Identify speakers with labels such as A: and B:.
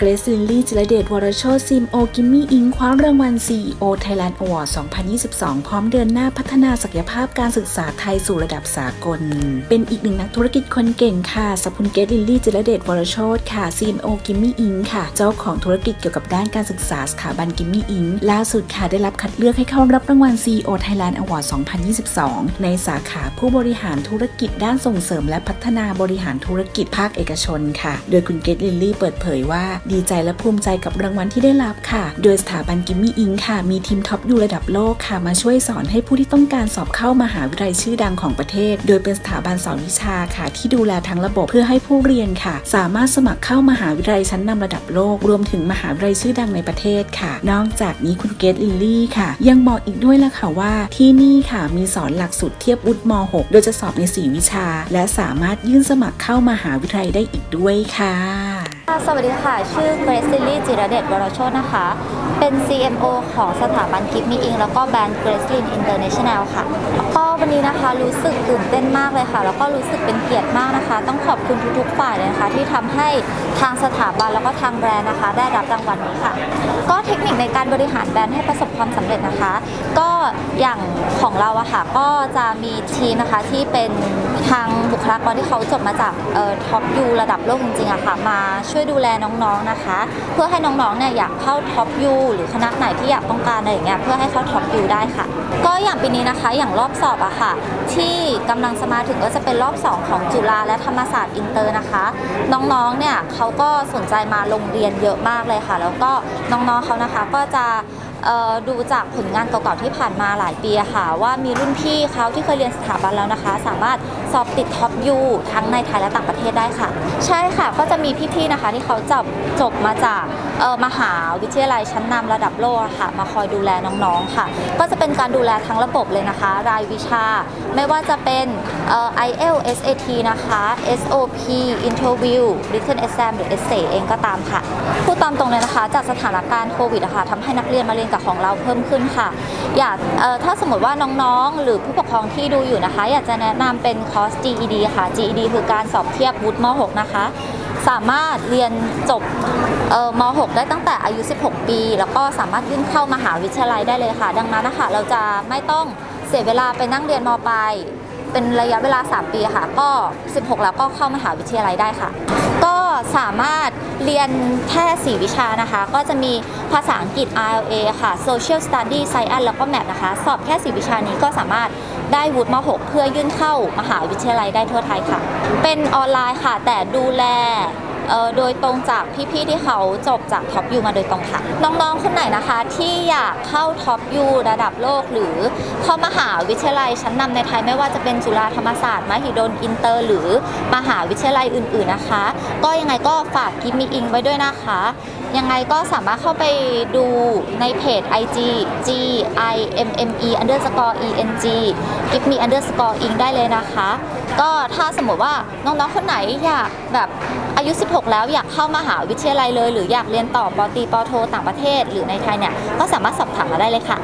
A: เกรซลินลี่จิรเดชวรโชตซิมโอกิมมี่อิงคว้ารางวัล CEO Thailand Award 2022 พร้อมเดินหน้าพัฒนาศักยภาพการศึกษาไทยสู่ระดับสากล เป็นอีกหนึ่งนักธุรกิจคนเก่งค่ะสรรพุณเกรซลินลี่จิรเดชวรโชตค่ะ CMO กิมมี่อิงค่ะ เจ้าของธุรกิจเกี่ยวกับด้านการศึกษาสถาบันกิมมี่อิงล่าสุดค่ะได้รับคัดเลือกให้เข้ารับรางวัล CEO Thailand Award 2022 ในสาขาผู้บริหารธุรกิจด้านส่งเสริม และพัฒนาบริหารธุรกิจภาคเอกชนค่ะ โดยคุณเกรซลินลี่เปิดเผยว่าดีใจและภูมิใจกับรางวัลที่ได้รับค่ะ โดยสถาบันกิมมี่อิงค่ะ มีทีมท็อปยูระดับโลกค่ะ มาช่วยสอนให้ผู้ที่ต้องการสอบเข้ามหาวิทยาลัยชื่อดังของประเทศ โดยเป็นสถาบันสอนวิชาค่ะ ที่ดูแลทั้งระบบเพื่อให้ผู้เรียนค่ะ สามารถสมัครเข้ามหาวิทยาลัยชั้นนำระดับโลก รวมถึงมหาวิทยาลัยชื่อดังในประเทศค่ะ นอกจากนี้คุณเกรซลินลี่ค่ะ ยังบอกอีกด้วยละค่ะว่า ที่นี่ค่ะมีสอนหลักสูตรเทียบวุฒิม .6 โดยจะสอบใน 4 วิชา และสามารถยื่นสมัครเข้ามหาวิทยาลัยได้อีกด้วยค่ะ
B: สวัสดีค่ะ ชื่อเกรซิลี่จิรเดชวรโชตนะคะ เป็น CMO ของสถาบันกิฟมีอิงแล้วก็แบรนด์เกรซลินอินเตอร์เนชั่นแนลค่ะ ก็วันนี้นะคะรู้สึกตื่นเต้นมากเลยค่ะ แล้วก็รู้สึกเป็นเกียรติมากนะคะ ต้องขอบคุณทุกๆฝ่ายเลยนะคะ ที่ทำให้ทางสถาบันแล้วก็ทางแบรนด์นะคะ ได้รับรางวัลนี้ค่ะ ก็เทคนิคในการบริหารแบรนด์ให้ประสบความสำเร็จนะคะ ก็อย่างของเราอะค่ะ ก็จะมีทีมนะคะที่เป็น ทางบุคลากรที่เขาจบมาจากท็อปยูระดับโลกจริงๆอะค่ะ มาช่วยดูแลน้องๆนะคะ เพื่อให้น้องๆเนี่ยอยากเข้าท็อปยูหรือคณะไหนที่อยากต้องการอะไรอย่างเงี้ยเพื่อให้เข้าท็อปยูได้ค่ะ ก็อย่างปีนี้นะคะอย่างรอบสอบอะค่ะ ที่กำลังจะมาถึงก็จะเป็นรอบ 2 ของจุฬาและธรรมศาสตร์อินเตอร์นะคะ น้องๆเนี่ยเขาก็สนใจมาลงเรียนเยอะมากเลยค่ะ แล้วก็น้องๆเขานะคะก็จะ ดูจากผลงานเก่าๆที่ผ่านมาหลายปีค่ะ ว่ามีรุ่นพี่เขาที่เคยเรียนสถาบันแล้วนะคะ สามารถสอบติดท็อปยูทั้งในไทยและต่างประเทศได้ค่ะ ใช่ค่ะก็จะมีพี่ๆนะคะ ที่เขาจบจบมาจากมหาวิทยาลัยชั้นนำระดับโลกค่ะ มาคอยดูแลน้องๆค่ะ ก็จะเป็นการดูแลทั้งระบบเลยนะคะ รายวิชา ไม่ว่าจะเป็น IELTSAT นะคะ SOP Interview Written Exam หรือ Essay เองก็ตามค่ะพูดตามตรงเลยนะคะ จากสถานการณ์โควิดอะค่ะทำให้นักเรียนมาเรียนกับของเราเพิ่มขึ้นค่ะ อยากถ้าสมมติว่าน้องๆ หรือผู้ปกครองที่ดูอยู่นะคะ อยากจะแนะนำเป็นคอร์ส GED ค่ะ GED คือการสอบเทียบวุฒิม .6 นะคะสามารถเรียนจบม .6 ได้ตั้งแต่อายุ 16 ปี แล้วก็สามารถยื่นเข้ามหาวิทยาลัยได้เลยค่ะ ดังนั้นนะคะเราจะไม่ต้องเสียเวลาไปนั่งเรียนมปลาย เป็นระยะเวลา 3 ปีค่ะ ก็ 16 แล้วก็เข้ามหาวิทยาลัยได้ค่ะ ก็สามารถเรียนแค่ 4 วิชานะคะ ก็จะมีภาษาอังกฤษ ILA ค่ะ Social Study Science แล้วก็ Math นะคะ สอบแค่ 4 วิชานี้ก็สามารถได้วุฒิม .6 เพื่อยื่นเข้ามหาวิทยาลัยได้ทั่วไทยค่ะ เป็นออนไลน์ค่ะ แต่ดูแล โดยตรงจากพี่ๆที่เขาจบจากท็อปยูมาโดยตรงค่ะ น้องๆคนไหนนะคะที่อยากเข้าท็อปยูระดับโลก หรือเข้ามหาวิทยาลัยชั้นนำในไทยไม่ว่าจะเป็นจุฬาธรรมศาสตร์มหิดลอินเตอร์ หรือมหาวิทยาลัยอื่น ๆนะคะ ก็ยังไงก็ฝากกิมมีอิงไว้ด้วยนะคะ ยังไงก็สามารถเข้าไปดูในเพจ IG G I M M E underscore E N G give me underscore ing ได้เลยนะคะ ก็ถ้าสมมติว่าน้องๆ คนไหนอยากแบบอายุ 16 แล้วอยากเข้ามหาวิทยาลัยเลย หรืออยากเรียนต่อปอตีปอโท ต่างประเทศ หรือในไทยเนี่ย ก็สามารถสอบถามมาได้เลยค่ะ